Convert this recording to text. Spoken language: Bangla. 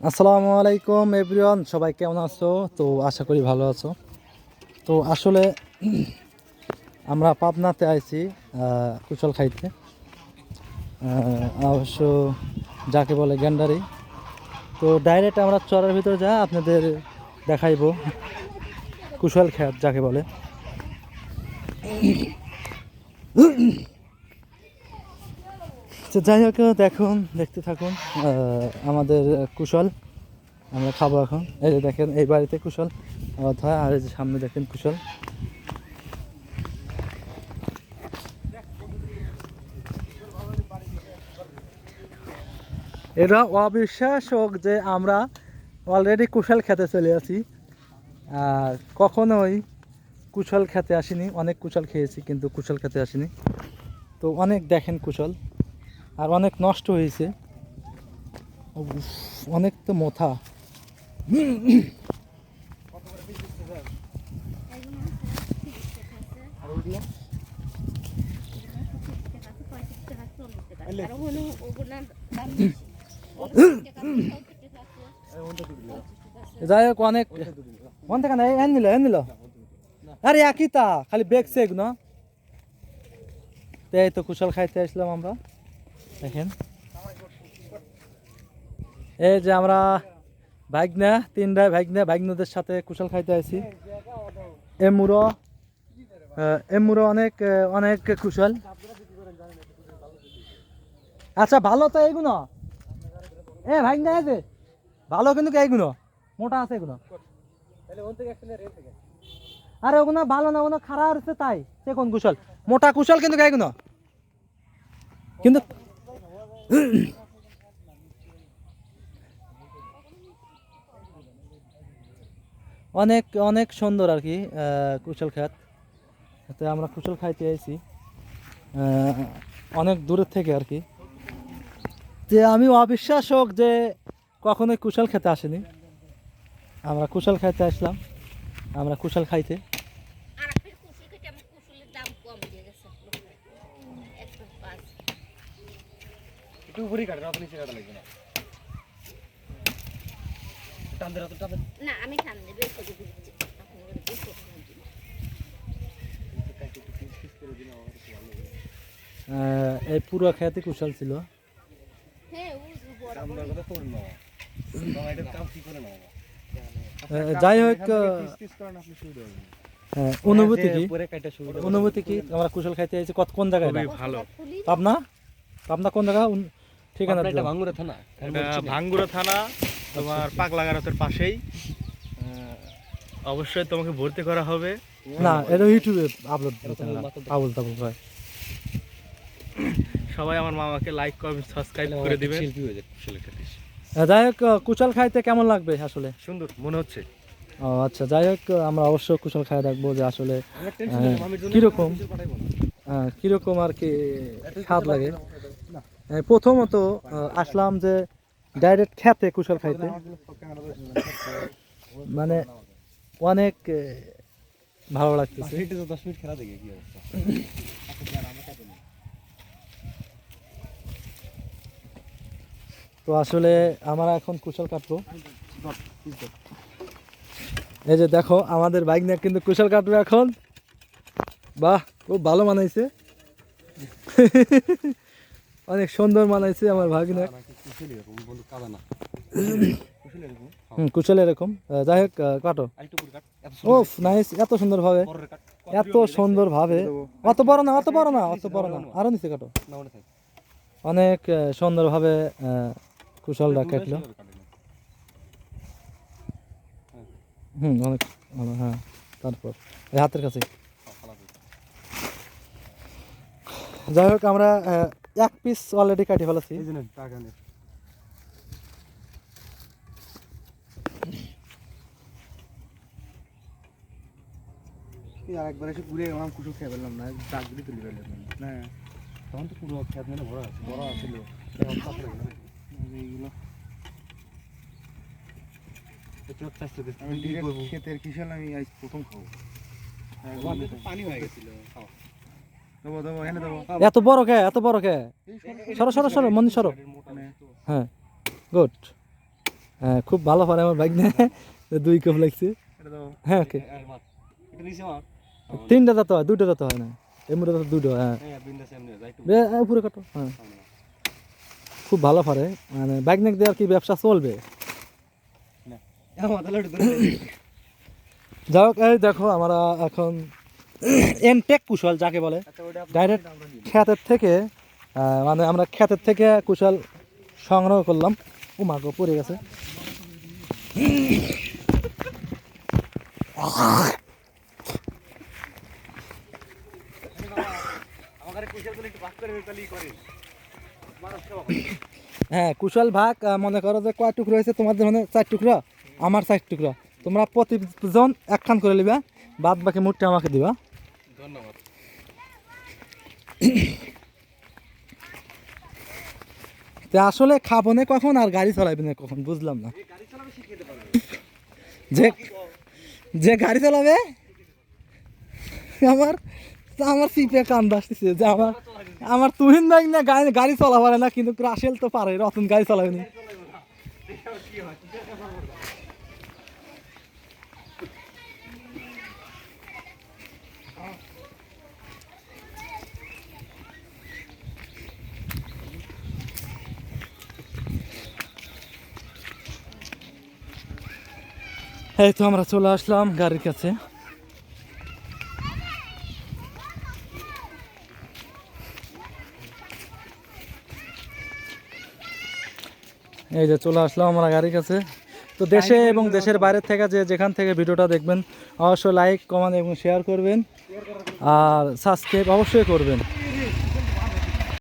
আসসালামু আলাইকুম এভরিওয়ান সবাই কেমন আছো? তো আশা করি ভালো আছো। তো আসলে আমরা পাবনাতে আইছি কুশল খাইতে। অবশ্য যাকে বলে গ্যান্ডারি। তো ডাইরেক্ট আমরা চরের ভিতরে যা, আপনাদের দেখাইবো। কুশল খ্যাত যাকে বলে। তো যাই হোক, দেখুন, দেখতে থাকুন আমাদের কুশল, আমরা খাব এখন। এই যে দেখেন, এই বাড়িতে কুশল অথা আর এই যে সামনে দেখেন কুশল। এটা অবিশ্বাস হোক যে আমরা অলরেডি কুশল খেতে চলে আছি আর কখনোই কুশল খেতে আসিনি। অনেক কুশল খেয়েছি, কিন্তু কুশল খেতে আসিনি। তো অনেক দেখেন কুশল। আর অনেক নষ্ট হয়েছে। অনেক তো মোথা। যাই হোক, অনেক মন থেকে না এন নিল এন নিল। আরে, একই তা, খালি বেগছে এগুলো তো এই তো কুশল খাইতে আসলাম আমরা। দেখেন। এই যে আমরা ভাগনা, তিনটা ভাগনা, ভাগনাদের সাথে কুশল খাইতে আছি এমুরো এমুরো অনেক অনেক কুশল। আচ্ছা ভালো তো এইগুলো এ, ভাগনা আছে। ভালো কিন্তু এইগুলো মোটা আছে এগুলো আরে ওগুলো ভালো না ওগুলো খারাপ হচ্ছে তাই। সে কোন কুশল? মোটা কুশল কিন্তু এইগুলো কিন্তু অনেক অনেক সুন্দর আর কি কুশল খাত তো আমরা কুশল খাইতে আইছি। অনেক দূরের থেকে আর কি। যে আমি অবিশ্বাস হোক যে কখনোই কুশল খেতে আসেনি। আমরা কুশল খাইতে আসলাম। আমরা কুশল খাইতে। দাম কম দিয়ে গেছে। একটু উপরেই কাটে রাত নিচে কাটা লাগবে না। টান টান না আমি দেবে করে দিচ্ছি। আপনি করে এই পুরো খেতে কুশল ছিল। হ্যাঁ কি যাই হোক হ্যাঁ, অনুভূতি কি? পরে কাটা সুবিধা অনুভূতি কি? আমরা কুশল খাইতে কত কোন জায়গায়? ভালো। পাবনা? পাবনা? কোন জায়গা? ঠিকানা এটা ভাঙ্গুরা থানা। ভাঙ্গুরা থানা তোমার পাগলাগারতের পাশেই। অবশ্যই তোমাকে ভর্তি করা হবে। না এটা ইউটিউবে আপলোড আবুল তাবুল ভাই। সবাই আমার মামাকে লাইক কমেন্ট সাবস্ক্রাইব করে দিবে শিল্পী হয়ে আহ, যাই হোক কুশল খাইতে কেমন লাগবে আসলে? সুন্দর মনে হচ্ছে। ও আচ্ছা যাই হোক আমরা অবশ্যই কুশল খাই দেখব যে আসলে কীরকম? কীরকম আর কি স্বাদ লাগে? প্রথমত আসলাম যে ডাইরেক্ট খেতে কুশল খাইতে। মানে অনেক ভালো লাগতেছে। তো আসলে আমরা এখন কুশল কাটবো। এই যে দেখো আমাদের বাইক নিয়ে কিন্তু কুশল কাটবে এখন। বাহ খুব ভালো মানাইছে। অনেক সুন্দর মানাইছে আমার ভাগিনা। হুম কুশল এরকম। যাই হোক কাটো। ওফ নাইস এত সুন্দর ভাবে। এত সুন্দর ভাবে। অত বড় না অত বড় না অত বড় না আরও নিচে কাটো। অনেক সুন্দর ভাবে কুশলটা কাটলো। হুম অনেক ভালো হ্যাঁ তারপর। এই হাতের কাছে। যাই হোক আমরা এক পিস অলরেডি কাটি ফেলেছি। টাকা নেই আর এসে ঘুরে গেলাম কুসুম খেয়ে ফেললাম না ডাকগুলি তুলে ফেললাম। না তখন তো পুরো খেত মানে ভরা আছে আছিল। এইগুলো। আমি আজ প্রথম খাব। পানি হয়ে গেছিল। এত বড় কে? এত বড় কে? সরো সরো সরো মন সরো। হ্যাঁ গুড। হ্যাঁ খুব ভালো পারে আমার বাইক নিয়ে দুই কাপ লাগছে। হ্যাঁ ওকে। তিনটা দাঁত হয় দুটো দাঁত হয় না। এমনি দাঁত দুটো হ্যাঁ। হ্যাঁ উপরে কাটো হ্যাঁ। খুব ভালো পারে। মানে বাইক নিয়ে দিয়ে আর কি ব্যবসা চলবে? যাই হোক এই দেখো আমরা এখন এনটেক কুশল যাকে বলে। আচ্ছা ডাইরেক্ট ক্ষেতের থেকে মানে আমরা ক্ষেতের থেকে কুশল সংগ্রহ করলাম। ও মা গো পড়ে গেছে। হ্যাঁ কুশল ভাগ মনে করো যে কয় টুকরো হয়েছে? তোমাদের মানে চার টুকরো? আমার চার টুকরো। তোমরা প্রতিজন একখান করে নিবা বাদ বাকি মুঠটা আমাকে দিবা। ধন্যবাদ। তো আসলে খাব না কখন আর গাড়ি চালাবি না কখন বুঝলাম না। যে যে গাড়ি চালাবে আমার আমার সিপে কান্দা আসতেছে যে আমার আমার তুহিন ভাই না গাড়ি গাড়ি চলা পারে না কিন্তু রাসেল তো পারে রতন গাড়ি চালাবে না। এই তো আমরা চলে আসলাম গাড়ির কাছে। এই যে চলে আসলাম আমরা গাড়ির কাছে। তো দেশে এবং দেশের বাইরে থেকে যে যেখান থেকে ভিডিওটা দেখবেন অবশ্যই লাইক কমেন্ট এবং শেয়ার করবেন। আর সাবস্ক্রাইব অবশ্যই করবেন।